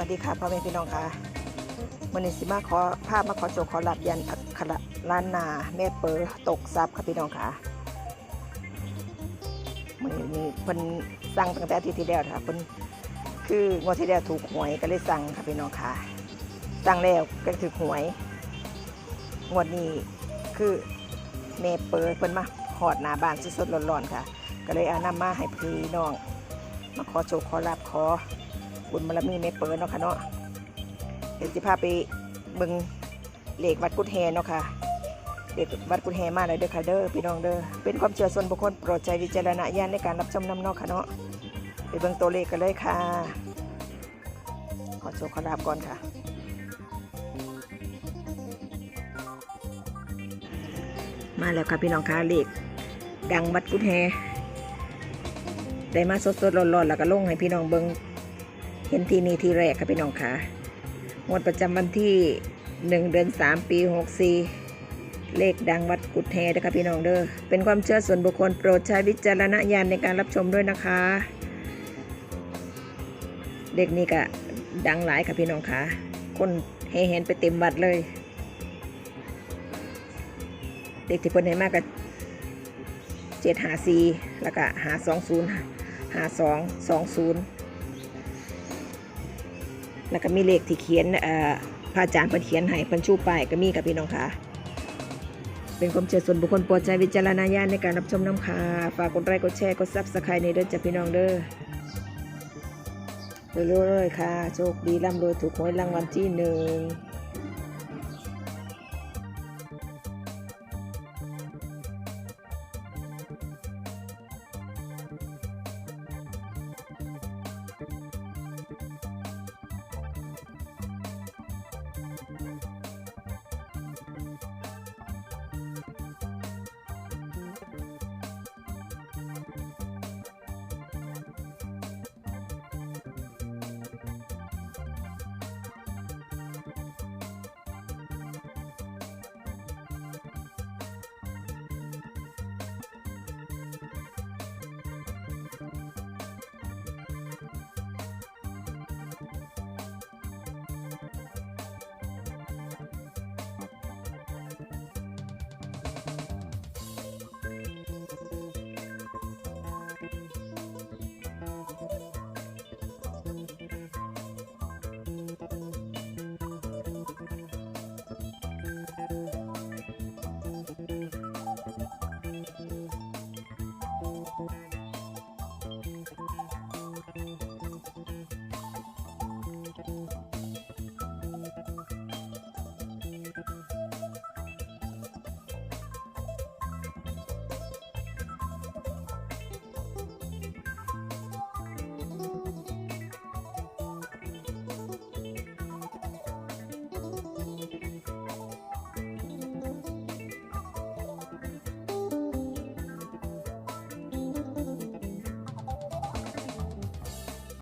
วัสดีค่ะพ่อแม่พี่น้องค่ะวันนี้สิมาขอภาพมาขอโจขอหลับยันอักขระล้านนาแม่เปอตกซับค่ะพี่น้องค่ะมันนี้เพิ่นสั่งตั้งแต่อาทิตย์ที่แล้วค่ะเพิ่นคืองวดที่แล้วถูกหวยก็เลยสั่งค่ะพี่น้องค่ะสั่งแล้วก็ถูกหวยงวดนี้คือแม่เปอเพิ่นมาหอดหนาบานสดๆร้อนๆค่ะ ก็เลยเอานำมาให้พี่น้อง มาขอโชคขอลาบขอ บุญบารมีไม่เปิดเนาะค่ะเนาะเดี๋ยวจะพาไปเบิ่งเหล็กวัดกุดแฮเนาะค่ะเหล็กวัดกุดแฮมาเลยเด้อค่ะเด้อพี่น้องเด้อเป็นความเชื่อส่วนบุคคลโปรดใช้วิจารณญาณในการรับชมนำเนาะค่ะเนาะไปเบิ่งตัวเลขกันเลยค่ะ ขอโชคขอลาบก่อนค่ะมาแล้วค่ะพี่น้องค่ะเหล็กดังวัดกุดแฮได้มาสดๆร้อนๆแล้วก็ลงให้พี่น้องเบิง เห็นที่นี่ที่แรกค่ะพี่น้องค่ะงวดประจำวันที่1เดือน3ปี64เลขดังวัดกุดแฮนะคะพี่น้องเด้อเป็นความเชื่อส่วนบุคคลโปรดใช้วิจารณญาณในการรับชมด้วยนะคะเลขนี้ก็ดังหลายค่ะพี่น้องค่ะคนเฮเห็นไปเต็มวัดเลยเลขที่เพิ่นให้มากก็เจ็ดหาสี่แล้วก็หาสองศูนย์หาสองสองศูนย์ แล้วก็มีเลขที่เขียนเอ่อพระอาจารย์เพิ่นเขียนให้เพิ่นชูป้ายก็มีกับพี่น้องค่ะ เป็นความเชื่อส่วนบุคคลโปรดใจวิจารณญาณในการรับชมน้ำค่ะฝากกดไลค์กดแชร์กดซับสไครต์ในเด้อจ้ะพี่น้องเด้อเรื่อยๆค่ะ โชคดีร่ำรวยถูกหวยรางวัลที่หนึ่ง